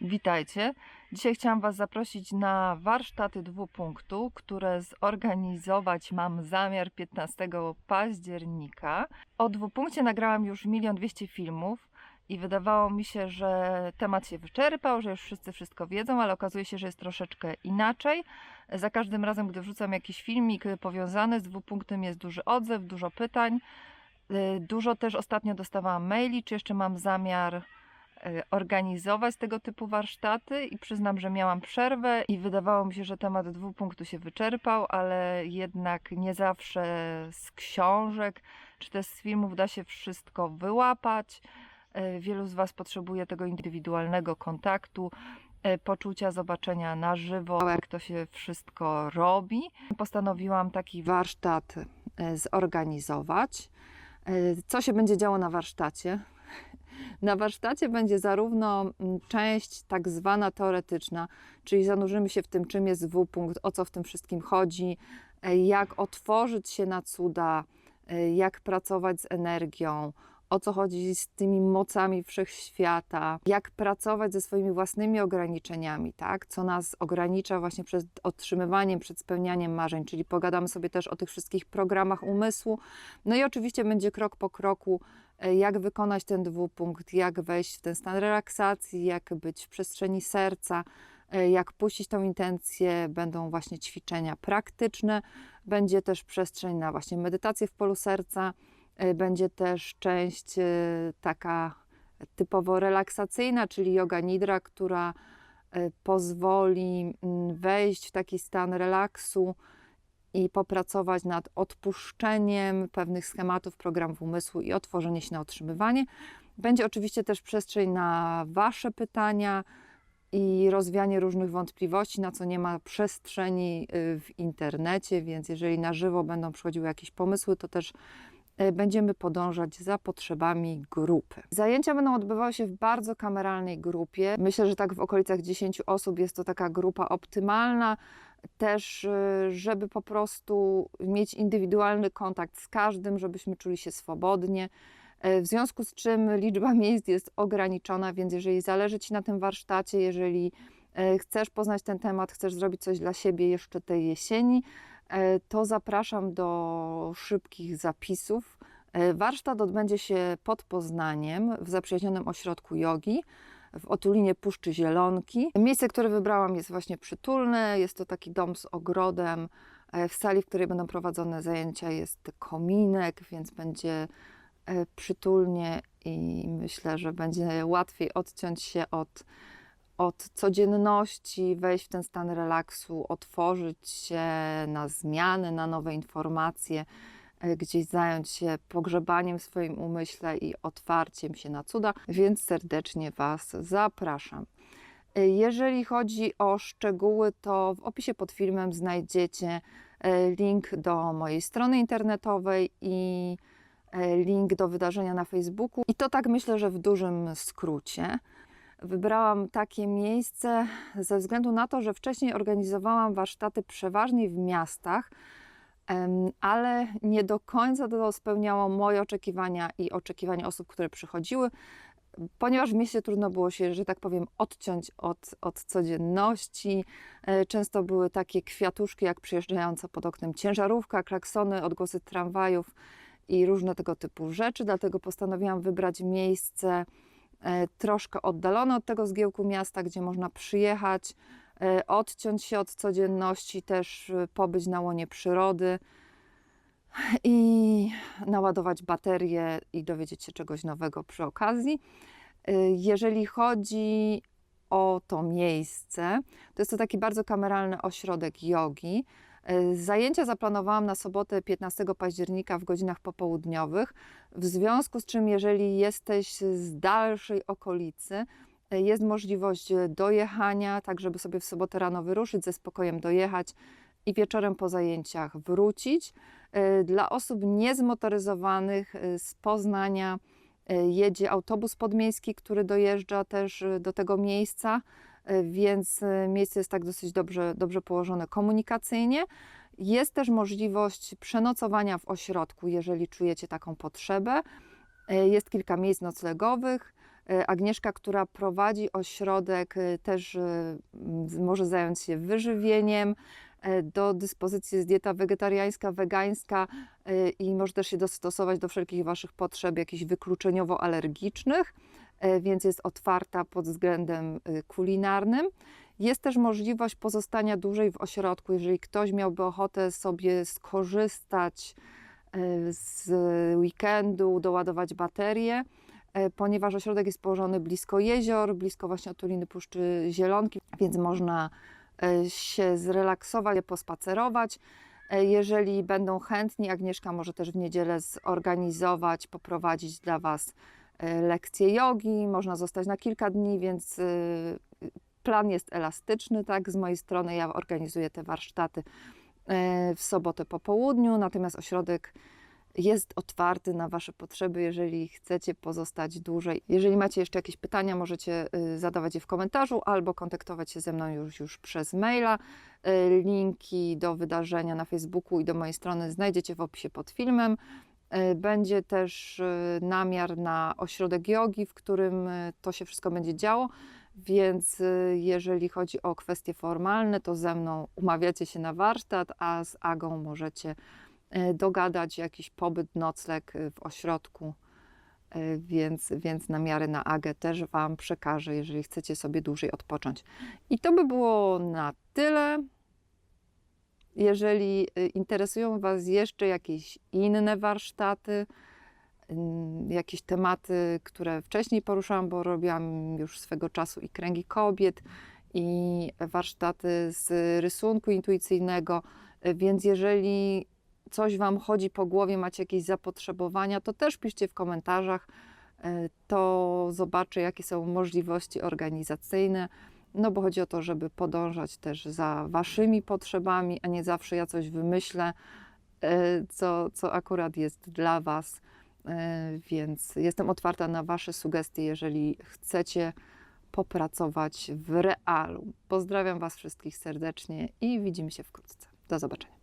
Witajcie. Dzisiaj chciałam Was zaprosić na warsztaty dwupunktu, które zorganizować mam zamiar 15 października. O dwupunkcie nagrałam już milion dwieście filmów i wydawało mi się, że temat się wyczerpał, że już wszyscy wszystko wiedzą, ale okazuje się, że jest troszeczkę inaczej. Za każdym razem, gdy wrzucam jakiś filmik powiązany z dwupunktem, jest duży odzew, dużo pytań. Y, Dużo też ostatnio dostawałam maili, czy jeszcze mam zamiar organizować tego typu warsztaty i przyznam, że miałam przerwę i wydawało mi się, że temat dwupunktu się wyczerpał, ale jednak nie zawsze z książek czy też z filmów da się wszystko wyłapać. Y, Wielu z Was potrzebuje tego indywidualnego kontaktu, y, poczucia zobaczenia na żywo, jak to się wszystko robi. Postanowiłam taki warsztat y, zorganizować. Y, Co się będzie działo na warsztacie? Na warsztacie będzie zarówno mm, część tak zwana teoretyczna, czyli zanurzymy się w tym, czym jest dwupunkt, o co w tym wszystkim chodzi, y, jak otworzyć się na cuda, y, jak pracować z energią, o co chodzi z tymi mocami wszechświata, jak pracować ze swoimi własnymi ograniczeniami, tak? co nas ogranicza właśnie przed otrzymywaniem, przed spełnianiem marzeń, czyli pogadamy sobie też o tych wszystkich programach umysłu. No i oczywiście będzie krok po kroku, e, jak wykonać ten dwupunkt, jak wejść w ten stan relaksacji, jak być w przestrzeni serca, e, jak puścić tą intencję, będą właśnie ćwiczenia praktyczne, będzie też przestrzeń na właśnie medytację w polu serca, Będzie też część e, taka typowo relaksacyjna, czyli yoga nidra, która e, pozwoli mm, wejść w taki stan relaksu i popracować nad odpuszczeniem pewnych schematów, programów umysłu i otworzenie się na otrzymywanie. Będzie oczywiście też przestrzeń na Wasze pytania i rozwianie różnych wątpliwości, na co nie ma przestrzeni y, w internecie, więc jeżeli na żywo będą przychodziły jakieś pomysły, to też będziemy podążać za potrzebami grupy. Zajęcia będą odbywały się w bardzo kameralnej grupie. Myślę, że tak w okolicach 10 osób jest to taka grupa optymalna. Też, y, żeby po prostu mieć indywidualny kontakt z każdym, żebyśmy czuli się swobodnie. E, W związku z czym liczba miejsc jest ograniczona, więc jeżeli zależy Ci na tym warsztacie, jeżeli chcesz poznać ten temat, chcesz zrobić coś dla siebie jeszcze tej jesieni, to zapraszam do szybkich zapisów. E, Warsztat odbędzie się pod Poznaniem w zaprzyjaźnionym ośrodku jogi w otulinie Puszczy Zielonki. Miejsce, które wybrałam jest właśnie przytulne, jest to taki dom z ogrodem. E, W sali, w której będą prowadzone zajęcia jest kominek, więc będzie e, przytulnie i myślę, że będzie łatwiej odciąć się od, od codzienności, wejść w ten stan relaksu, otworzyć się na zmiany, na nowe informacje, e, gdzieś zająć się pogrzebaniem w swoim umyśle i otwarciem się na cuda, więc serdecznie Was zapraszam. E, Jeżeli chodzi o szczegóły, to w opisie pod filmem znajdziecie e, link do mojej strony internetowej i link do wydarzenia na Facebooku. I to tak myślę, że w dużym skrócie. Wybrałam takie miejsce ze względu na to, że wcześniej organizowałam warsztaty przeważnie w miastach, ale nie do końca to spełniało moje oczekiwania i oczekiwania osób, które przychodziły, ponieważ w mieście trudno było się, że tak powiem, odciąć od, od codzienności. E, Często były takie kwiatuszki, jak przyjeżdżająca pod oknem ciężarówka, klaksony, odgłosy tramwajów i różne tego typu rzeczy. Dlatego postanowiłam wybrać miejsce troszkę oddalone od tego zgiełku miasta, gdzie można przyjechać, e, odciąć się od codzienności, też e, pobyć na łonie przyrody i naładować baterie i dowiedzieć się czegoś nowego przy okazji. Jeżeli chodzi o to miejsce, to jest to taki bardzo kameralny ośrodek jogi. Y, Zajęcia zaplanowałam na sobotę 15 października w godzinach popołudniowych, w związku z czym, jeżeli jesteś z dalszej okolicy, y, jest możliwość dojechania, tak żeby sobie w sobotę rano wyruszyć, ze spokojem dojechać i wieczorem po zajęciach wrócić. Y, Dla osób niezmotoryzowanych z Poznania jedzie autobus podmiejski, który dojeżdża też do tego miejsca, więc y, miejsce jest tak dosyć dobrze, dobrze położone komunikacyjnie. Jest też możliwość przenocowania w ośrodku, jeżeli czujecie taką potrzebę. Y, Jest kilka miejsc noclegowych. E, Agnieszka, która prowadzi ośrodek, e, też e, może zająć się wyżywieniem. E, Do dyspozycji jest dieta wegetariańska, wegańska e, i może też się dostosować do wszelkich Waszych potrzeb, jakichś wykluczeniowo-alergicznych, e, więc jest otwarta pod względem e, kulinarnym. Jest też możliwość pozostania dłużej w ośrodku, jeżeli ktoś miałby ochotę sobie skorzystać e, z weekendu, doładować baterie, e, ponieważ ośrodek jest położony blisko jezior, blisko właśnie otuliny Puszczy Zielonki, więc można e, się zrelaksować, pospacerować. E, Jeżeli będą chętni, Agnieszka może też w niedzielę zorganizować, poprowadzić dla Was e, lekcje jogi. Można zostać na kilka dni, więc e, plan jest elastyczny, tak? Z mojej strony ja organizuję te warsztaty e, w sobotę po południu, natomiast ośrodek jest otwarty na Wasze potrzeby, jeżeli chcecie pozostać dłużej. Jeżeli macie jeszcze jakieś pytania, możecie y, zadawać je w komentarzu albo kontaktować się ze mną już, już przez maila. Y, Linki do wydarzenia na Facebooku i do mojej strony znajdziecie w opisie pod filmem. Y, Będzie też y, namiar na ośrodek jogi, w którym y, to się wszystko będzie działo. Więc jeżeli chodzi o kwestie formalne, to ze mną umawiacie się na warsztat, a z Agą możecie dogadać jakiś pobyt, nocleg w ośrodku. Więc, więc namiary na Agę też Wam przekażę, jeżeli chcecie sobie dłużej odpocząć. I to by było na tyle. Jeżeli y, interesują Was jeszcze jakieś inne warsztaty, ym, jakieś tematy, które wcześniej poruszałam, bo robiłam już swego czasu i kręgi kobiet, i warsztaty z rysunku intuicyjnego, y, więc jeżeli coś Wam chodzi po głowie, macie jakieś zapotrzebowania, to też piszcie w komentarzach, y, to zobaczę, jakie są możliwości organizacyjne. No bo chodzi o to, żeby podążać też za Waszymi potrzebami, a nie zawsze ja coś wymyślę, y, co, co akurat jest dla Was. Y, Więc jestem otwarta na Wasze sugestie, jeżeli chcecie popracować w realu. Pozdrawiam Was wszystkich serdecznie i widzimy się wkrótce. Do zobaczenia.